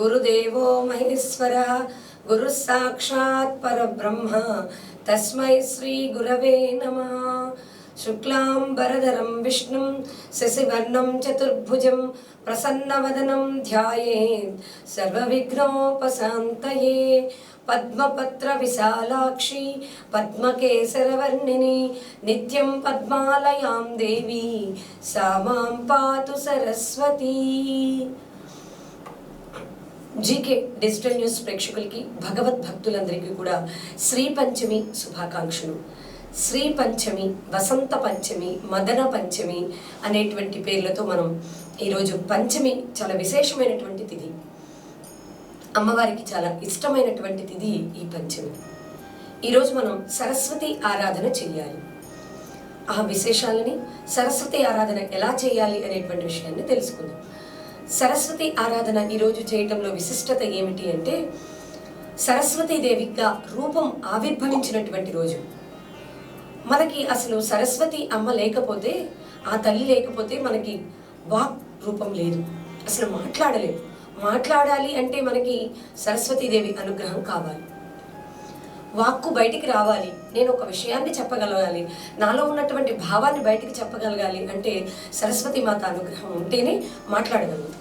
గురుదేవో మహేశ్వర గురు సాక్షాత్ పరబ్రహ్మ తస్మై శ్రీ గురవే నమ శుక్లాంబరధరం విష్ణుం శశివర్ణం చతుర్భుజం ప్రసన్నవదనం ధ్యాయేత్ సర్వవిఘ్నోపశాంతయే పద్మపత్ర విశాలాక్షి పద్మకేసరవర్ణిని నిత్యం పద్మాలయాం దేవి సా పాతు సరస్వతీ జీకే డిజిటల్ న్యూస్ ప్రేక్షకులకి భగవత్ భక్తులందరికీ కూడా శ్రీ పంచమి శుభాకాంక్షలు. శ్రీ పంచమి వసంత పంచమి మదన పంచమి అనేటువంటి పేర్లతో మనం ఈరోజు పంచమి చాలా విశేషమైనటువంటి తిథి. అమ్మవారికి చాలా ఇష్టమైనటువంటి తిథి ఈ పంచమి. ఈరోజు మనం సరస్వతి ఆరాధన చెయ్యాలి. ఆ విశేషాలని సరస్వతి ఆరాధన ఎలా చేయాలి అనేటువంటి విషయాన్ని తెలుసుకుందాం. సరస్వతి ఆరాధన ఈరోజు చేయటంలో విశిష్టత ఏమిటి అంటే సరస్వతీదేవిగా రూపం ఆవిర్భవించినటువంటి రోజు. మనకి అసలు సరస్వతి అమ్మ లేకపోతే ఆ తల్లి లేకపోతే మనకి వాక్ రూపం లేదు. అసలు మాట్లాడలేదు. మాట్లాడాలి అంటే మనకి సరస్వతీదేవి అనుగ్రహం కావాలి. వాక్కు బయటికి రావాలి. నేను ఒక విషయాన్ని చెప్పగలగాలి. నాలో ఉన్నటువంటి భావాన్ని బయటికి చెప్పగలగాలి అంటే సరస్వతి మాత అనుగ్రహం ఉంటేనే మాట్లాడగలుగుతాం.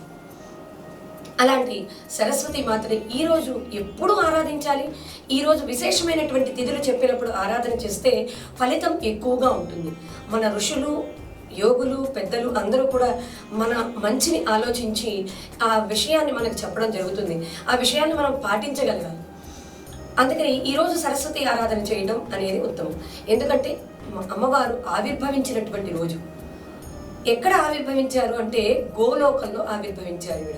అలాంటి సరస్వతి మాతని ఈరోజు ఎప్పుడు ఆరాధించాలి. ఈరోజు విశేషమైనటువంటి తిథులు చెప్పినప్పుడు ఆరాధన చేస్తే ఫలితం ఎక్కువగా ఉంటుంది. మన ఋషులు యోగులు పెద్దలు అందరూ కూడా మన మంచిని ఆలోచించి ఆ విషయాన్ని మనకు చెప్పడం జరుగుతుంది. ఆ విషయాన్ని మనం పాటించగలగాలి. అందుకని ఈరోజు సరస్వతి ఆరాధన చేయడం అనేది ఉత్తమం. ఎందుకంటే అమ్మవారు ఆవిర్భవించినటువంటి రోజు. ఎక్కడ ఆవిర్భవించారు అంటే గోలోకంలో ఆవిర్భవించారు ఈవిడ.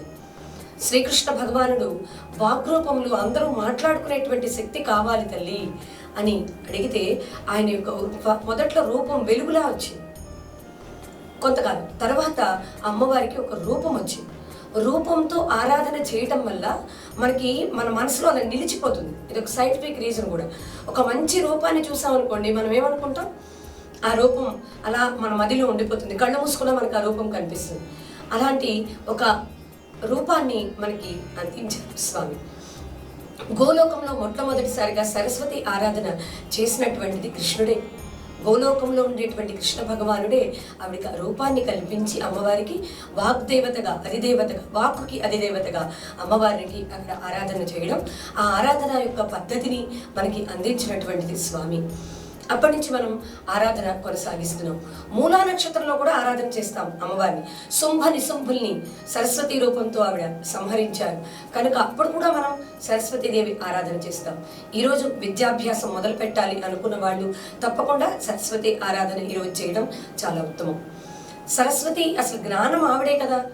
శ్రీకృష్ణ భగవానుడు వాగ్రూపములు అందరూ మాట్లాడుకునేటువంటి శక్తి కావాలి తల్లి అని అడిగితే ఆయన యొక్క మొదట్లో రూపం వెలుగులా వచ్చింది. కొంతకాలం తర్వాత అమ్మవారికి ఒక రూపం వచ్చింది. రూపంతో ఆరాధన చేయటం వల్ల మనకి మన మనసులో అలా నిలిచిపోతుంది. ఇది ఒక సైంటిఫిక్ రీజన్ కూడా. ఒక మంచి రూపాన్ని చూసామనుకోండి మనం ఏమనుకుంటాం? ఆ రూపం అలా మన మదిలో ఉండిపోతుంది. కళ్ళు మూసుకున్నా మనకు ఆ రూపం కనిపిస్తుంది. అలాంటి ఒక రూపాన్ని మనకి అందించారు స్వామి. గోలోకంలో మొట్టమొదటిసారిగా సరస్వతి ఆరాధన చేసినటువంటిది కృష్ణుడే. గోలోకంలో ఉండేటువంటి కృష్ణ భగవానుడే ఆవిడకి ఆ రూపాన్ని కల్పించి అమ్మవారికి వాగ్దేవతగా అధిదేవతగా వాక్కుకి అధిదేవతగా అమ్మవారికి అక్కడ ఆరాధన చేయడం ఆ ఆరాధన యొక్క పద్ధతిని మనకి అందించినటువంటిది స్వామి. అప్పటి నుంచి మనం ఆరాధన కొనసాగిస్తున్నాం. మూలా నక్షత్రంలో కూడా ఆరాధన చేస్తాం అమ్మవారిని. శుంభ నిశుంభుల్ని సరస్వతి రూపంతో ఆవిడ సంహరించారు. కనుక అప్పుడు కూడా మనం సరస్వతీదేవి ఆరాధన చేస్తాం. ఈరోజు విద్యాభ్యాసం మొదలు పెట్టాలి అనుకున్న వాళ్ళు తప్పకుండా సరస్వతి ఆరాధన ఈరోజు చేయడం చాలా ఉత్తమం. సరస్వతి అసలు జ్ఞానం ఆవిడే కదా.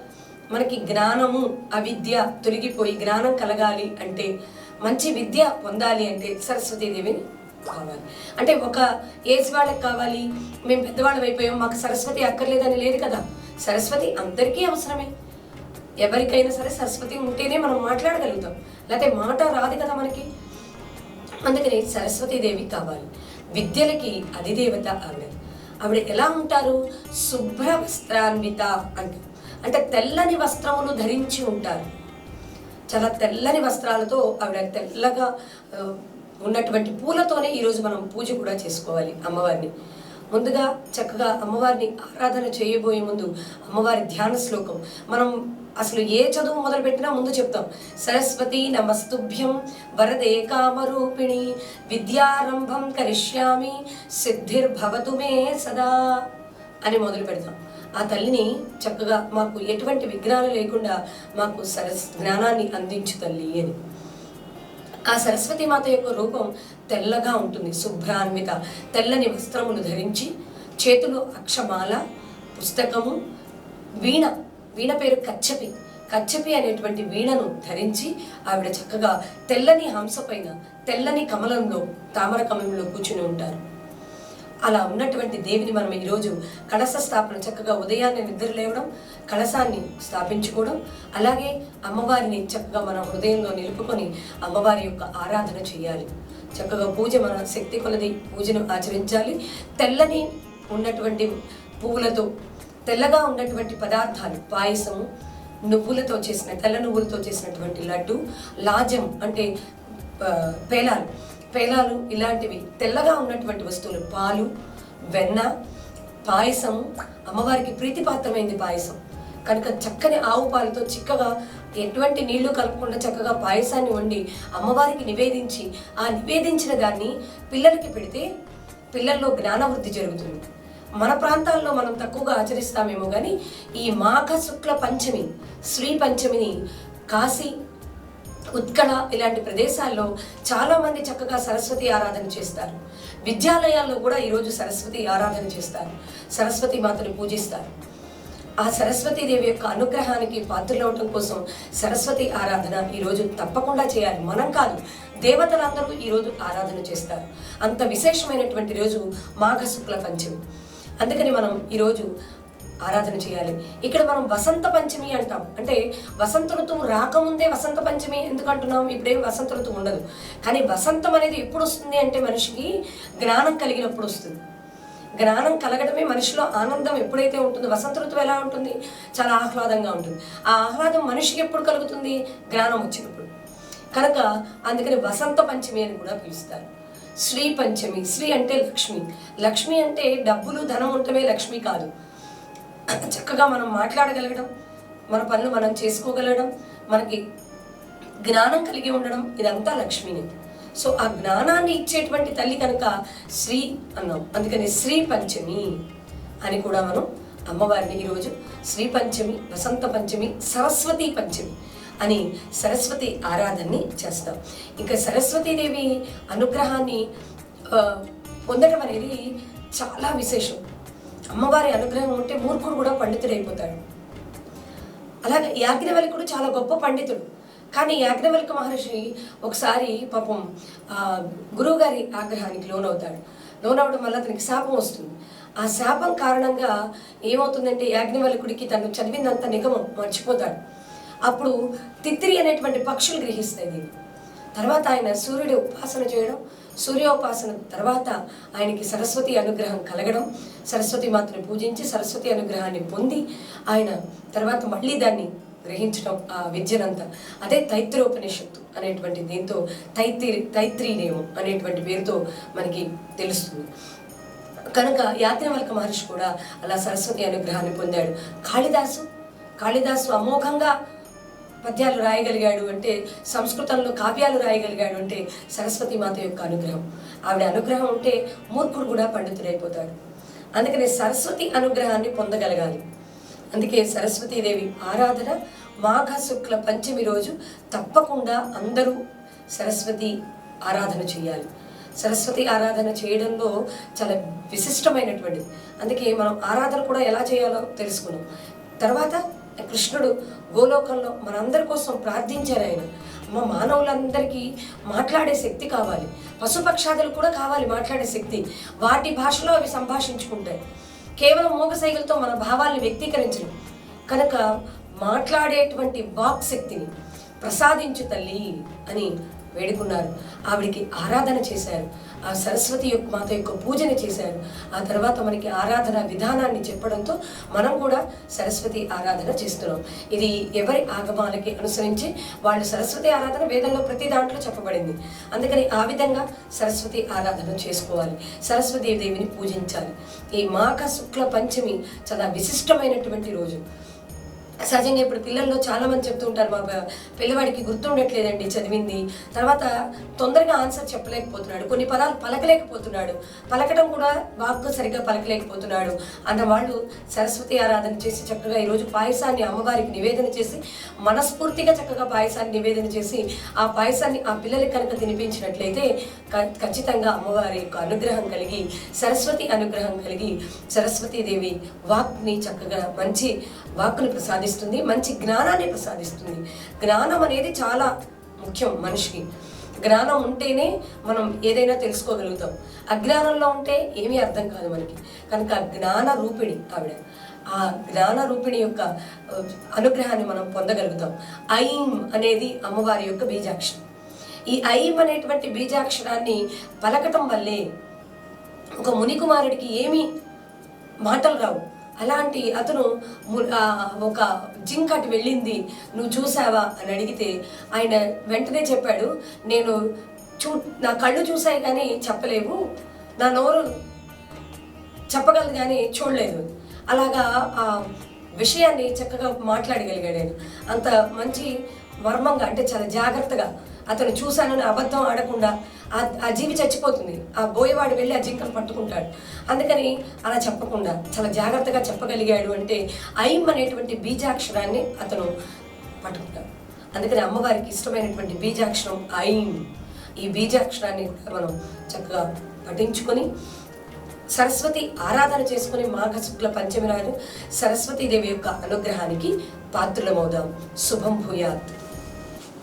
మనకి జ్ఞానము అవిద్య తొలగిపోయి జ్ఞానం కలగాలి అంటే మంచి విద్య పొందాలి అంటే సరస్వతీదేవిని కావాలి అంటే ఒక ఏజ్ వాళ్ళకి కావాలి మేము పెద్దవాళ్ళం అయిపోయాం మాకు సరస్వతి అక్కర్లేదని లేదు కదా. సరస్వతి అందరికీ అవసరమే. ఎవరికైనా సరే సరస్వతి ఉంటేనే మనం మాట్లాడగలుగుతాం. లేకపోతే మాట రాదు కదా మనకి. అందుకని సరస్వతీదేవి కావాలి. విద్యలకి అధిదేవత ఆవిడ. ఆవిడ ఎలా ఉంటారు? శుభ్ర వస్త్రాన్విత అంటారు అంటే తెల్లని వస్త్రములు ధరించి ఉంటారు. చాలా తెల్లని వస్త్రాలతో ఆవిడ తెల్లగా ఉన్నటువంటి పూలతోనే ఈరోజు మనం పూజ కూడా చేసుకోవాలి అమ్మవారిని. ముందుగా చక్కగా అమ్మవారిని ఆరాధన చేయబోయే ముందు అమ్మవారి ధ్యాన శ్లోకం. మనం అసలు ఏ చదువు మొదలు పెట్టినా ముందు చెప్తాం. సరస్వతి నమస్తుభ్యం వరదే కామరూపిణి విద్యారంభం కరిష్యామి సిద్ధిర్భవతు మే సదా అని మొదలు పెడతాం. ఆ తల్లిని చక్కగా మాకు ఎటువంటి విఘ్నాలు లేకుండా మాకు సరస్ జ్ఞానాన్ని అందించు తల్లి అని. ఆ సరస్వతి మాత యొక్క రూపం తెల్లగా ఉంటుంది శుభ్రాన్విత. తెల్లని వస్త్రములు ధరించి చేతులు అక్షమాల పుస్తకము వీణ వీణ పేరు కచ్చపి. కచ్చపి అనేటువంటి వీణను ధరించి ఆవిడ చక్కగా తెల్లని హంస పైన తెల్లని కమలంలో తామర కమలంలో కూర్చుని ఉంటారు. అలా ఉన్నటువంటి దేవిని మనం ఈరోజు కలస స్థాపన చక్కగా ఉదయాన్నే నిద్ర లేవడం కలసాన్ని స్థాపించుకోవడం అలాగే అమ్మవారిని చక్కగా మన హృదయంలో నిలుపుకొని అమ్మవారి యొక్క ఆరాధన చేయాలి. చక్కగా పూజ మన శక్తి కొలది పూజను ఆచరించాలి. తెల్లని ఉన్నటువంటి పువ్వులతో తెల్లగా ఉన్నటువంటి పదార్థాలు పాయసము నువ్వులతో చేసిన తెల్ల నువ్వులతో చేసినటువంటి లడ్డు లాజం అంటే పేలాలు. పేలాలు ఇలాంటివి తెల్లగా ఉన్నటువంటి వస్తువులు పాలు వెన్న పాయసము అమ్మవారికి ప్రీతిపాత్రమైంది పాయసం. కనుక చక్కని ఆవు పాలతో చిక్కగా ఎటువంటి నీళ్ళు కలపకుండా చక్కగా పాయసాన్ని వండి అమ్మవారికి నివేదించి ఆ నివేదించిన దాన్ని పిల్లలకి పెడితే పిల్లల్లో జ్ఞానవృద్ధి జరుగుతుంది. మన ప్రాంతాల్లో మనం తక్కువగా ఆచరిస్తామేమో కానీ ఈ మాఘ శుక్ల పంచమి శ్రీ పంచమిని కాశీ ఉత్కళ ఇలాంటి ప్రదేశాల్లో చాలామంది చక్కగా సరస్వతి ఆరాధన చేస్తారు. విద్యాలయాల్లో కూడా ఈరోజు సరస్వతి ఆరాధన చేస్తారు. సరస్వతి మాతను పూజిస్తారు. ఆ సరస్వతి దేవి యొక్క అనుగ్రహానికి పాత్రలవటం కోసం సరస్వతి ఆరాధన ఈరోజు తప్పకుండా చేయాలి. మనం కాదు దేవతలందరూ ఈరోజు ఆరాధన చేస్తారు. అంత విశేషమైనటువంటి రోజు మాఘ శుక్ల పంచమి. అందుకని మనం ఈరోజు ఆరాధన చేయాలి. ఇక్కడ మనం వసంత పంచమి అంటాం. అంటే వసంత ఋతువు రాకముందే వసంత పంచమి ఎందుకు అంటున్నాం? ఇప్పుడేం వసంత ఋతువు ఉండదు. కానీ వసంతం అనేది ఎప్పుడు వస్తుంది అంటే మనిషికి జ్ఞానం కలిగినప్పుడు వస్తుంది. జ్ఞానం కలగడమే మనిషిలో ఆనందం ఎప్పుడైతే ఉంటుందో వసంత ఋతువు ఎలా ఉంటుంది? చాలా ఆహ్లాదంగా ఉంటుంది. ఆ ఆహ్లాదం మనిషికి ఎప్పుడు కలుగుతుంది? జ్ఞానం వచ్చినప్పుడు. కనుక అందుకని వసంత పంచమి అని కూడా పిలుస్తారు. శ్రీ పంచమి. శ్రీ అంటే లక్ష్మి. లక్ష్మి అంటే డబ్బులు ధనం ఉండటమే లక్ష్మి కాదు. చక్కగా మనం మాట్లాడగలగడం మన పనులు మనం చేసుకోగలగడం మనకి జ్ఞానం కలిగి ఉండడం ఇదంతా లక్ష్మిని. సో ఆ జ్ఞానాన్ని ఇచ్చేటువంటి తల్లి కనుక శ్రీ అన్నాం. అందుకని శ్రీ పంచమి అని కూడా మనం అమ్మవారిని ఈరోజు శ్రీ పంచమి వసంత పంచమి సరస్వతి పంచమి అని సరస్వతి ఆరాధనని చేస్తాం. ఇంకా సరస్వతీదేవి అనుగ్రహాన్ని పొందడం అనేది చాలా విశేషం. అమ్మవారి అనుగ్రహం ఉంటే మూర్ఖుడు కూడా పండితుడైపోతాడు. అలాగే యాజ్ఞవల్కుడు చాలా గొప్ప పండితుడు. కానీ యాజ్ఞవల్క మహర్షి ఒకసారి పాపం గురువుగారి ఆగ్రహానికి లోనవుతాడు. లోనవడం వల్ల అతనికి శాపం వస్తుంది. ఆ శాపం కారణంగా ఏమవుతుందంటే యాజ్ఞవల్కుడికి తను చదివిందంత నిగమం మర్చిపోతాడు. అప్పుడు తిత్తిరి అనేటువంటి పక్షులు గ్రహిస్తాయి దీన్ని. తర్వాత ఆయన సూర్యుడి ఉపాసన చేయడం సూర్యోపాసన తర్వాత ఆయనకి సరస్వతి అనుగ్రహం కలగడం సరస్వతి మాతను పూజించి సరస్వతి అనుగ్రహాన్ని పొంది ఆయన తర్వాత మళ్ళీ దాన్ని గ్రహించడం ఆ విద్యనంతా. అదే తైత్రోపనిషత్తు అనేటువంటి దీంతో తైత్రి తైత్రీనేయం అనేటువంటి పేరుతో మనకి తెలుస్తుంది. కనుక యాత్రివల్క మహర్షి కూడా అలా సరస్వతి అనుగ్రహాన్ని పొందాడు. కాళిదాసు కాళిదాసు అమోఘంగా పద్యాలు రాయగలిగాడు అంటే సంస్కృతంలో కావ్యాలు రాయగలిగాడు అంటే సరస్వతి మాత యొక్క అనుగ్రహం. ఆవిడ అనుగ్రహం ఉంటే మూర్ఖుడు కూడా పండితుడైపోతాడు. అందుకనే సరస్వతి అనుగ్రహాన్ని పొందగలగాలి. అందుకే సరస్వతీదేవి ఆరాధన మాఘ శుక్ల పంచమి రోజు తప్పకుండా అందరూ సరస్వతి ఆరాధన చేయాలి. సరస్వతి ఆరాధన చేయడంలో చాలా విశిష్టమైనటువంటిది. అందుకే మనం ఆరాధన కూడా ఎలా చేయాలో తెలుసుకున్నాం. తర్వాత కృష్ణుడు గోలోకంలో మనందరి కోసం ప్రార్థించారు ఆయన. అమ్మ మానవులందరికీ మాట్లాడే శక్తి కావాలి. పశుపక్షాదులు కూడా కావాలి మాట్లాడే శక్తి. వాటి భాషలో అవి సంభాషించుకుంటాయి. కేవలం మూగ మన భావాల్ని వ్యక్తీకరించడం కనుక మాట్లాడేటువంటి వాక్ శక్తిని ప్రసాదించు తల్లి అని వేడుకున్నారు. ఆవిడికి ఆరాధన చేశారు. ఆ సరస్వతి యొక్క మాత యొక్క పూజని చేశారు. ఆ తర్వాత మనకి ఆరాధన విధానాన్ని చెప్పడంతో మనం కూడా సరస్వతి ఆరాధన చేస్తున్నాం. ఇది ఎవరి ఆగమాలకి అనుసరించి వాళ్ళు సరస్వతి ఆరాధన వేదంలో ప్రతి దాంట్లో చెప్పబడింది. అందుకని ఆ విధంగా సరస్వతి ఆరాధన చేసుకోవాలి. సరస్వతీ దేవిని పూజించాలి. ఈ మాఘ శుక్ల పంచమి చాలా విశిష్టమైనటువంటి రోజు. సహజంగా ఇప్పుడు పిల్లల్లో చాలా మంది చెప్తూ ఉంటారు మా పిల్లవాడికి గుర్తుండట్లేదండి చదివింది. తర్వాత తొందరగా ఆన్సర్ చెప్పలేకపోతున్నాడు కొన్ని పదాలు పలకలేకపోతున్నాడు. పలకడం కూడా వాక్కు సరిగ్గా పలకలేకపోతున్నాడు. అన్న వాళ్ళు సరస్వతి ఆరాధన చేసి చక్కగా ఈరోజు పాయసాన్ని అమ్మవారికి నివేదన చేసి మనస్ఫూర్తిగా చక్కగా పాయసాన్ని నివేదన చేసి ఆ పాయసాన్ని ఆ పిల్లలకి కనుక తినిపించినట్లయితే ఖచ్చితంగా అమ్మవారి యొక్క అనుగ్రహం కలిగి సరస్వతి అనుగ్రహం కలిగి సరస్వతీదేవి వాక్ని చక్కగా మంచి వాక్కుని ప్రసాదిస్తుంది మంచి జ్ఞానాన్ని ప్రసాదిస్తుంది. జ్ఞానం అనేది చాలా ముఖ్యం మనిషికి. జ్ఞానం ఉంటేనే మనం ఏదైనా తెలుసుకోగలుగుతాం. అజ్ఞానంలో ఉంటే ఏమీ అర్థం కాదు మనకి. కనుక జ్ఞాన రూపిణి ఆవిడ. ఆ జ్ఞాన రూపిణి యొక్క అనుగ్రహాన్ని మనం పొందగలుగుతాం. ఐం అనేది అమ్మవారి యొక్క బీజాక్షరం. ఈ ఐం అనేటువంటి బీజాక్షరాన్ని పలకటం వల్లే ఒక మునికుమారుడికి ఏమీ మాటలు రావు. అలాంటి అతను ఒక జింక్ అటు వెళ్ళింది. నువ్వు చూసావా? అని అడిగితే ఆయన వెంటనే చెప్పాడు నేను చూ నా కళ్ళు చూసాయి కానీ చెప్పలేవు. నా నోరు చెప్పగలదు కానీ చూడలేదు. అలాగా ఆ విషయాన్ని చక్కగా మాట్లాడగలిగాడు అంత మంచి మర్మంగా అంటే చాలా జాగ్రత్తగా అతను చూశాను అబద్ధం ఆడకుండా ఆ ఆ జీవి చచ్చిపోతుంది. ఆ బోయవాడు వెళ్ళి ఆ జింకను పట్టుకుంటాడు. అందుకని అలా చెప్పకుండా చాలా జాగ్రత్తగా చెప్పగలిగాడు అంటే ఐం అనేటువంటి బీజాక్షరాన్ని అతను పట్టుకుంటాడు. అందుకని అమ్మవారికి ఇష్టమైనటువంటి బీజాక్షరం ఐం. ఈ బీజాక్షరాన్ని కూడా మనం చక్కగా పఠించుకొని సరస్వతి ఆరాధన చేసుకుని మాఘ శుక్ల పంచమి నాడు సరస్వతీదేవి యొక్క అనుగ్రహానికి పాత్రులమవుదాం. శుభం భూయాత్.